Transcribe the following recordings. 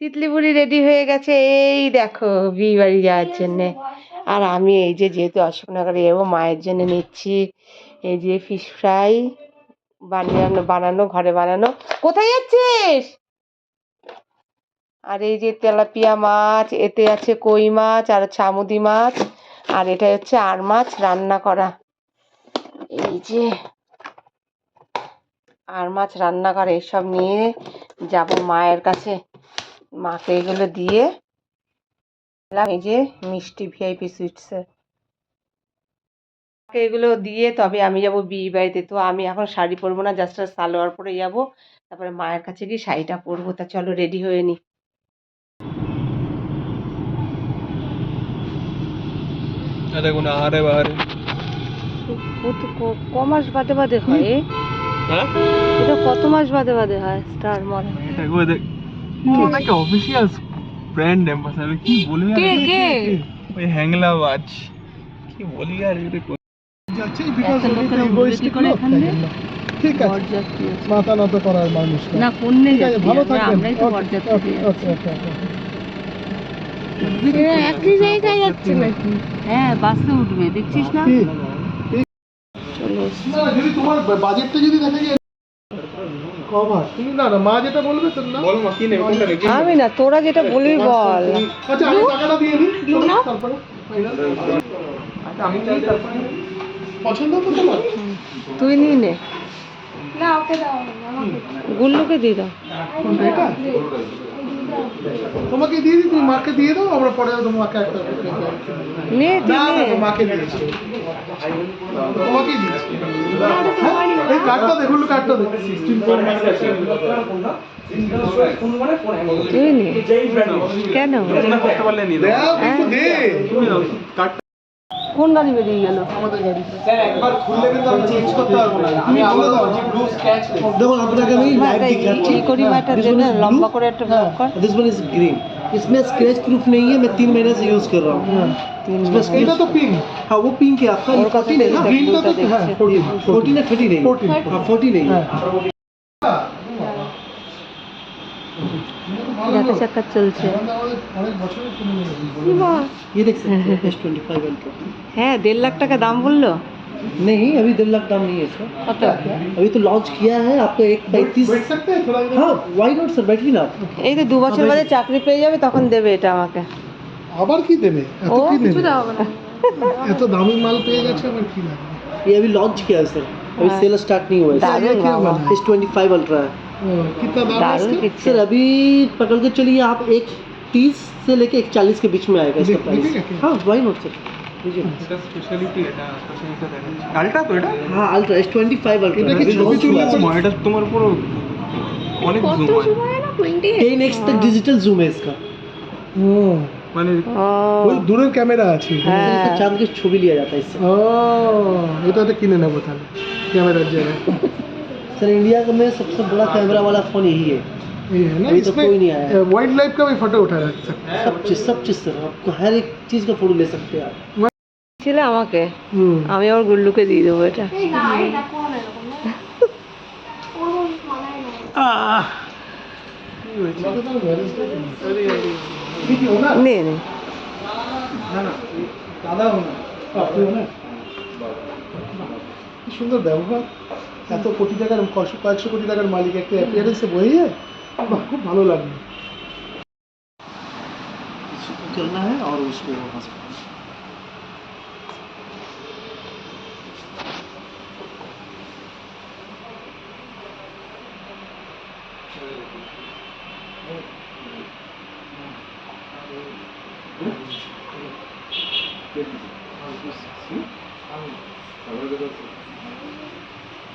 তিতলি বুড়ি রেডি হয়ে গেছে। এই দেখো বিয়ে বাড়ি যাওয়ার জন্যে। আর আমি এই যে যেহেতু অশোকনগরে যাব মায়ের জন্য নিচ্ছি এই যে ফিশ ফ্রাই বানানো বানানো, ঘরে বানানো। কোথায় যাচ্ছিস? আর এই যে তেলাপিয়া মাছ, এতে আছে কই মাছ, আর চামুদি মাছ, আর এটা হচ্ছে আর মাছ রান্না করা। এই যে আর মাছ রান্না করে, এসব নিয়ে যাব মায়ের কাছে। মাকে এগুলো দিয়ে এই যে মিষ্টি ভিআইপি সুইটসের মাকে এগুলো দিয়ে তবে আমি যাব বিয়ে বাড়িতে তো আমি এখন শাড়ি পরবো না জাস্ট সালোয়ার পরে যাব তারপরে মায়ের কাছে গিয়ে শাড়িটা পরবো তা চলো রেডি হয়ে নি। দেখো না আহারে বাহারে। ক- মাস বাদে বাদে হয়? হ্যাঁ? এটা কত মাস বাদে বাদে হয় স্টার মল ওটাকে অফিসিয়াল ব্র্যান্ড অ্যাম্বাসাডার কি বলবি কে কে ওই হ্যাংলা বাজ কি বলি আর এটা যাচ্ছে উপস্থিতি ঠিক আছে। মাথা নত করার মানুষ না। না কন্যে ঠিক আছে যাত্রী ভালো থাকবেন। একই জায়গায় যাচ্ছে নাকি? হ্যাঁ বাসে উঠবে দেখছিস না? চলো না, না, যদি তোমার বাজেটটা যদি দেখা যায় কভার? তুমি না না মা যেটা বলবে তো না বল মা কি নেবে কোনটা নেবে? আমি না তোরা যেটা বলবি বল। আচ্ছা আমি টাকাটা দিয়ে দিই শোনো, তারপরে final? আচ্ছা আমি চাই তারপরে পছন্দ তো তোমার? তুই নিয়ে নে। গুল্লুকে দিয়ে দাও। কোনটা এটা? তোমাকে দিয়ে দিই তুমি মাকে দিয়ে দাও আমরা পরে তোমাকে একটা নে না না মাকে দিয়েছি। তোমাকে দিয়েছি। হ্যাঁ, এই কার্ডটা দেখুন কার্ডটা দেখুন সিক্সটিন ফোর কেন? কোন গাড়ি বেরিয়ে গেল আমাদের গাড়ি স্যার একবার খুললে কিন্তু আমি চেঞ্জ করতে পারবো না আমি বলে দাও যে ব্লু স্ক্র্যাচ দেখুন আপনাকে আমি লাইভ দিখাচ্ছি এই করি মাটা দেন লম্বা করে একটা ব্লক কর দিস ওয়ান ইজ গ্रीन इसमें स्क्रैच प्रूफ नहीं है मैं तीन महीने से यूज़ कर रहा हूँ तो पिंक हाँ वो पिंक है आपका फोर्टीन है ना ग्रीन का तो फोर्टीन है थर्टीन है फोर्टीन है ट्वेंटी फाइव अल्ट्रा হ্যাঁ দেড় লাখ টাকা দাম বললো नहीं अभी डेढ़ लाख दाम नहीं है इसका কত अभी तो लॉन्च किया है आपको एक पैंतीस बैठ सकते हैं थोड़ा इधर? हाँ वाई नॉट सर बैठिए ना आप এই তো दू বছর বাদে চাকরি পেয়ে যাবে তখন দেবে এটা আমাকে আবার কি দেবে এত ও কি কিছু দেবে দেওয়া হবে না এত দামি মাল পেয়ে গেছে আবার কি লাগবে ये अभी लॉन्च किया है सर अभी हाँ। सेल स्टार्ट नहीं हुआ है दारुण ये क्या बाबा। बना? एस ट्वेंटी फाइव अल्ट्रा है ও, कितना दाम है दारुण इसका? पिक्चर सर अभी पकड़ के चलिए आप एक तीस से लेके एक चालीस के बीच में आएगा इसका देख- प्राइस देखेगा क्या? हाँ वाई नॉट सर लीजिए এটা স্পেশালিটি এটা স্পেশালিটি দেখাচ্ছি আলটা তো এটা हाँ अल्ट्रा एस ट्वेंटी फाइव এটা अल्ट्रा কি अभी ছবি launch তুললে हुआ है। মা, এটা তোমার পুরো অনেক জুম হয় टेन एक्स तक डिजिटल जूम है इसका ও মানে ও ওই দূরের ক্যামেরা আছে হ্যাঁ इससे चांद की छवि लिया जाता है इससे ও এটাতে কিনে নেবো তাহলে ক্যামেরার জায়গায় सर इंडिया में सबसे बड़ा कैमरा वाला फोन यही है ये है ना अभी तो इसमें कोई नहीं आया। वाइल्ड लाइफ का भी फोटो उठा रख सकते सब चीज सब चीज सर आपको हर एक चीज का फोटो ले सकते हैं आप ছিল আমাকে হুম আমি আবার গুল্লুকে দিয়ে দেবো এটা নে নে কি সুন্দর ব্যবহার এত কোটি টাকার কয়েকশো কয়েকশো কোটি টাকার মালিক একটা অ্যাপিয়ারেন্সে বইয়ে বাহ খুব ভালো লাগলো इसको करना है और उसको वहाँ से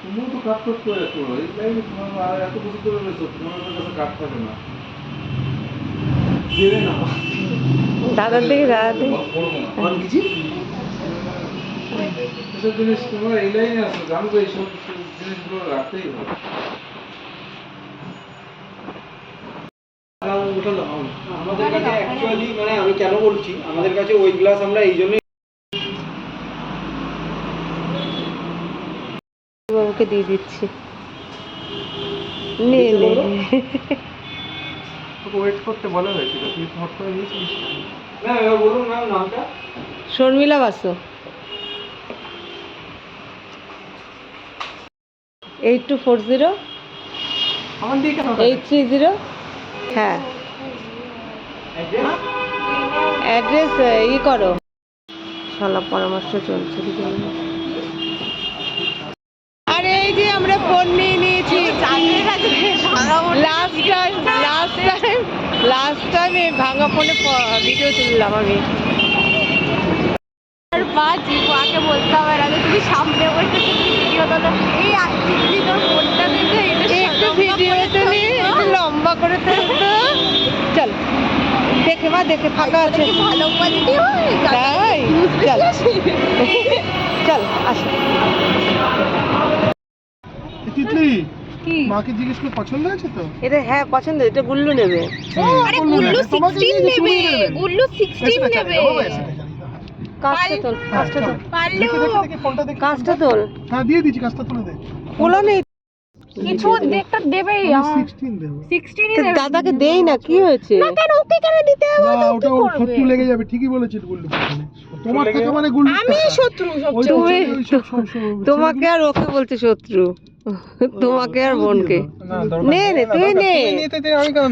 তুমিও তো কাট করতে তোমার এত তোমার কাছে কাট থাকে না। না দাদার দিকে এসব জিনিস তোমার এই লাইনে এইসব জিনিসগুলো রাখতেই হবে। আমাদের কাছে অ্যাকচুয়ালি মানে আমি কেন বলছি আমাদের কাছে ওই গ্লাস আমরা এই জন্যই বাবুকে দিয়ে দিচ্ছি। নে নে। ওয়েট করতে বলা হয়েছিল তুই হট করে নিয়েছিলিস ম্যাম বলুন ম্যাম নামটা। Sharmila Basu. Eight two four zero eight three zero হ্যাঁ। অ্যাড্রেস ই করো। শালা পরামর্শ চলছে দিকে আর এই যে আমরা ফোন নিয়ে নিয়েছি last time last time last time এই ভাঙা ফোনে ভিডিও তুললাম আমি। আর বা জিবাকে বলতে হবে না যে তুমি সামনে বসে তুমি ভিডিও তোলো। এই আজকে তোর ফোনটা দেখে একটু ভিডিও তুলি লম্বা করে তুলতো। চল দেখে মা দেখে ফাঁকা আছে। ভালো কোয়ালিটি হয়। তাই চল। চল আসো। তিতলি কি? মাকে জিজ্ঞেস করে পছন্দ হয়েছে তো? এটা হ্যাঁ পছন্দ এটা গুল্লু নেবে। আরে গুল্লু না, তোমাকে 16 নেবে গুল্লু 16 নেবে। কাজটা তোল হ্যাঁ, কাজটা তোল ফোনটা দেখে, কাজটা তোল। হ্যাঁ দিয়ে দিচ্ছি কাজটা তুলে দে। খোলা নেই। কিছু দেবেই আমার। সিক্সটিন দেবো। 16 ই দাদাকে দেই না কি হয়েছে? না কেন ওকে কেন দিতে হবে? না ওটা ওর শত্রু লেগে যাবে ঠিকই গুল্লু তোমার থেকে মানে গুল্লু আমি শত্রু তুমি- তোমাকে আর ওকে বলছে শত্রু। তোমাকে আর বোনকে। নে নে তুই নে।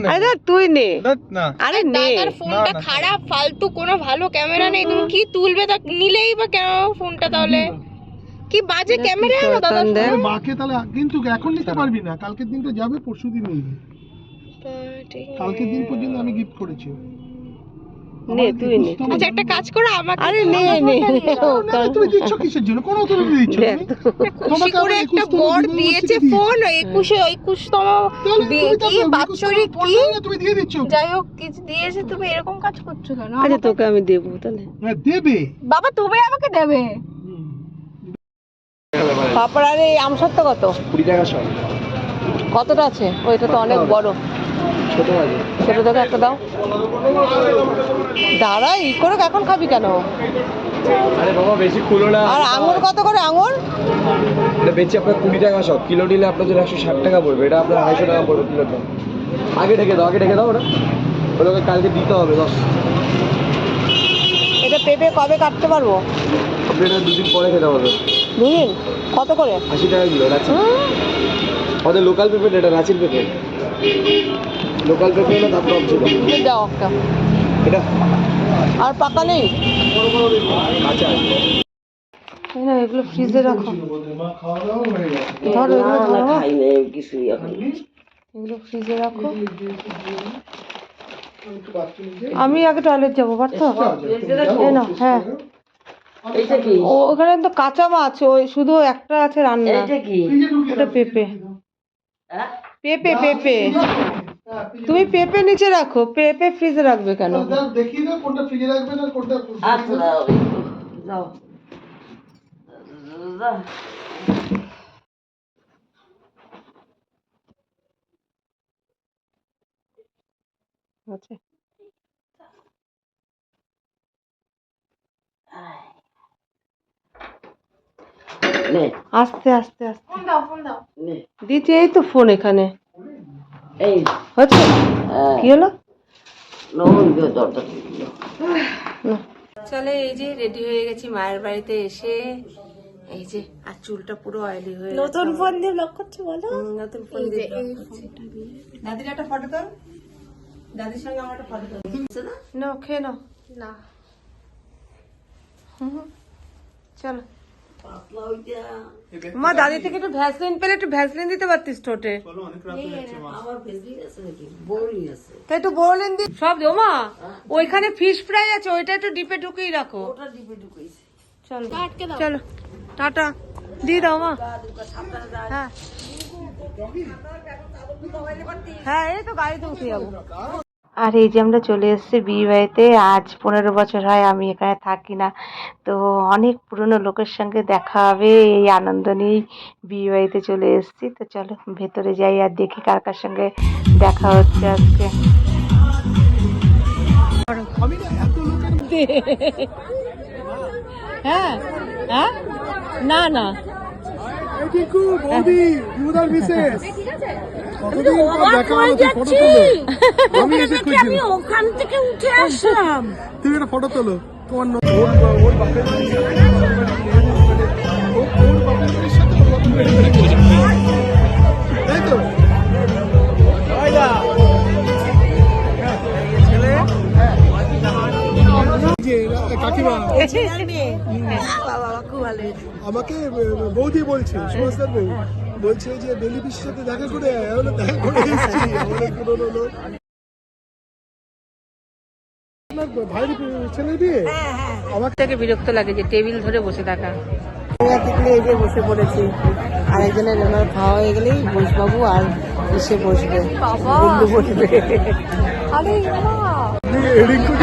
আরে তুই নে। না। আরে নে। দাদার ফোনটা খারাপ ফালতু কোনো ভালো ক্যামেরা নেই। তুমি কি তুলবে তা নিলেই বা কেন ফোনটা তাহলে? কি বাজে ক্যামেরা শয়তান দেখ। তাহলে কিন্তু এখন নিতে পারবি না কালকের দিনটা যাবে পরশু দিন কালকের দিন পর্যন্ত আমি গিফট করেছি। নে তুই নে। আচ্ছা একটা কাজ করো আমাকে আরে নে নে তুমি দিচ্ছ কিসের জন্য? কোন দিচ্ছ তুমি? তোমাকে করে একটা বর দিয়েছে ফোন একুশে একুশতম তাহলে তো কি আমাকে 21 তম বাৎসরিক ফোন কি? তুমি দিয়ে দিচ্ছ। যাই হোক কিছু দিয়েছে তুমি এরকম কাজ করছ কেন? আচ্ছা তোকে আমি দেবো তাহলে। হ্যাঁ দেবে। বাবা তুমি আমাকে দেবে। পাপড় আর এই আমসত্ব কত? কুড়ি টাকা সব। কতটা আছে? ওইটা তো অনেক বড়। ছোট আছে। ছোট থেকে একটা দাও। দাঁড়া ই করে এখন খাবি কেন? আরে বাবা বেশি খুলো না। আর আঙুর কত করে আঙুর? এটা বেচছি আপনার কুড়ি টাকা সব। কিলো নিলে আপনার জন্য একশো ষাট টাকা পড়বে। এটা আপনার আড়াইশো টাকা পড়বে কিলোটা আগে ঢেকে দাও আগে ঢেকে দাও ওটা। ওটাকে কালকে দিতে হবে দশ এটা পেঁপে কবে কাটতে পারব? এটা দুদিন পরে খেতে হবে। দুদিন কত করে? আশি টাকা কিলো রাঁচি। আমাদের লোকাল পেঁপে এটা রাঁচির পেঁপে লোকাল পেঁপে হলে দাম কম ছিল। দাও একটা। এটা? আর পাকা নেই? আচ্ছা না এগুলো ফ্রিজে রাখো। ধরো এগুলো ধরো। আনবি? এগুলো ফ্রিজে রাখো। আমি আগে টয়লেট যাব পারতো? হ্যাঁ। ওখানে তো কাঁচা মাছ ওই শুধু একটা আছে রান্না। ঢুকিয়ে ওটা পেঁপে। পেঁপে পেঁপে। হ্যাঁ, তুমি পেঁপে নিচে রাখো পেঁপে ফ্রিজে রাখবে কেন? দেখিয়ে দাও কোনটা ফ্রিজে রাখবেন আর কোনটা আচ্ছা আস্তে আস্তে আস্তে। ফোন দাও ফোন দাও। দিচ্ছি এই তো ফোন এখানে। হচ্ছে? কি হলো? চলে এই যে রেডি হয়ে গেছি মায়ের বাড়িতে এসে। এই যে আর চুলটা পুরো অয়েলি হয়ে নতুন ফোন দিয়ে ব্লক করছ বলো। নতুন ফোন দিয়ে দাদির একটা ফটো তোল দাদির সঙ্গে আমার একটা ফটো তোল নাও খেয়ে নাও। না। চলো। মা দাদি থেকে একটু ভ্যাসলিন পেলে একটু ভ্যাসলিন দিতে পারতিস ঠোঁটে। তাই একটু বললেন দি সব দো মা ওইখানে ফিশ ফ্রাই আছে ওইটা একটু ডিপে ঢুকিয়ে রাখো। চলো। চলো টাটা। দিয়ে দাও মা। হ্যাঁ। হ্যাঁ এই তো গাড়িতে উঠে যাব। আর এই যে আমরা চলে এসেছি বিয়ে বাড়িতে আজ পনেরো বছর হয় আমি এখানে থাকি না। তো অনেক পুরনো লোকের সঙ্গে দেখা হবে, এই আনন্দ নিয়েই বিয়ে বাড়িতে চলে এসেছি। তো চলো ভেতরে যাই আর দেখি কার কার সঙ্গে দেখা হচ্ছে আজকে। হ্যাঁ হ্যাঁ? না না। টিকু বৌদি বিউদার মিসেস। কতদিন পর দেখা হলো তুই ফটো তোলো আমি এসে খুঁজছি। ওখান থেকে উঠে আসলাম। তুমি একটা ফটো তোলো। তোমার ওর ওর বাপের ওর বাপের সাথে আমাকে বৌদি বলছে সুভাষদার বউ বলছে যে ডেলি পিসের সাথে দেখা করে দেখা করে এসেছি। আমাদের পুরোনো লোক আপনার ভাইয়ের ছেলের বিয়ে? আমাকে থেকে বিরক্ত লাগে যে টেবিল ধরে বসে থাকা। থেকে এই যে বসে পড়েছি। আর একজনের ওনার খাওয়া হয়ে গেলেই বসবাবু আর এসে বসবে।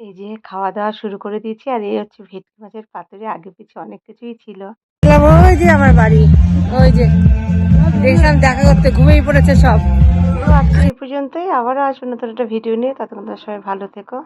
এই যে খাওয়া দাওয়া শুরু করে দিয়েছি আর এই হচ্ছে ভেটকি মাছের পাতুরি। আগে পিছে অনেক কিছুই ছিল। ওই যে আমার বাড়ি ওই যে। দেখলাম দেখা করতে ঘুমিয়ে পড়েছে সব। আজকে এই পর্যন্তই। আবারও আসব নতুন একটা ভিডিও নিয়ে। ততক্ষণ সবাই ভালো থেকো।